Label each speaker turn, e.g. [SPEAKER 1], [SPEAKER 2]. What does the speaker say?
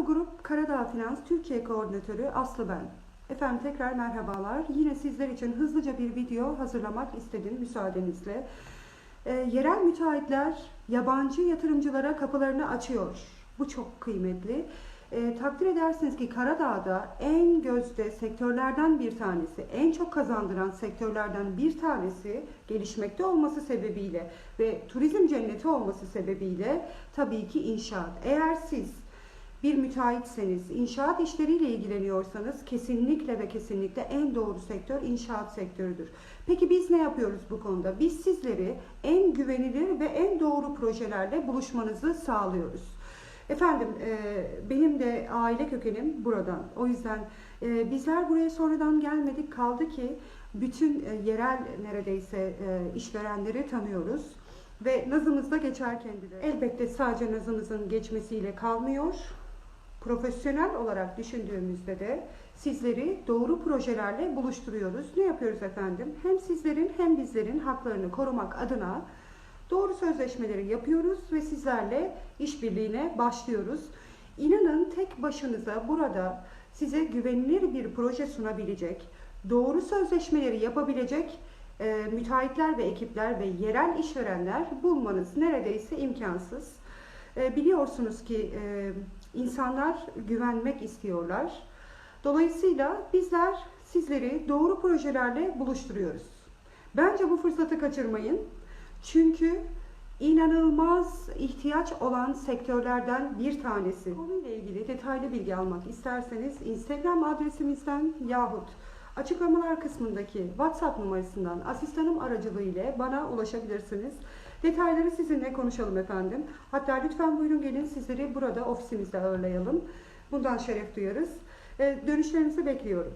[SPEAKER 1] Alo Grup Karadağ Finans Türkiye Koordinatörü Aslı ben. Efendim tekrar merhabalar. Yine sizler için hızlıca bir video hazırlamak istedim müsaadenizle. Ee, yerel müteahhitler yabancı yatırımcılara kapılarını açıyor. Bu çok kıymetli. Ee, takdir edersiniz ki Karadağ'da en gözde sektörlerden bir tanesi, en çok kazandıran sektörlerden bir tanesi gelişmekte olması sebebiyle ve turizm cenneti olması sebebiyle tabii ki inşaat. Eğer siz bir müteahhitseniz, inşaat işleriyle ilgileniyorsanız kesinlikle ve kesinlikle en doğru sektör inşaat sektörüdür. Peki biz ne yapıyoruz bu konuda? Biz sizleri en güvenilir ve en doğru projelerle buluşmanızı sağlıyoruz. Efendim e, benim de aile kökenim buradan. O yüzden e, bizler buraya sonradan gelmedik. Kaldı ki bütün e, yerel neredeyse işverenleri tanıyoruz. Ve nazımız da geçer kendileri. Elbette sadece nazımızın geçmesiyle kalmıyor. Profesyonel olarak düşündüğümüzde de sizleri doğru projelerle buluşturuyoruz. Ne yapıyoruz efendim? Hem sizlerin hem bizlerin haklarını korumak adına doğru sözleşmeleri yapıyoruz ve sizlerle işbirliğine başlıyoruz. İnanın tek başınıza burada size güvenilir bir proje sunabilecek, doğru sözleşmeleri yapabilecek e, müteahhitler ve ekipler ve yerel işverenler bulmanız neredeyse imkansız. E, biliyorsunuz ki e, insanlar güvenmek istiyorlar. Dolayısıyla bizler sizleri doğru projelerle buluşturuyoruz. Bence bu fırsatı kaçırmayın. Çünkü inanılmaz ihtiyaç olan sektörlerden bir tanesi. Konuyla ilgili detaylı bilgi almak isterseniz Instagram adresimizden yahut açıklamalar kısmındaki WhatsApp numarasından asistanım aracılığıyla bana ulaşabilirsiniz. Detayları sizinle konuşalım efendim. Hatta lütfen buyurun gelin sizleri burada ofisimizde ağırlayalım. Bundan şeref duyarız. Ee, Dönüşlerinizi bekliyorum.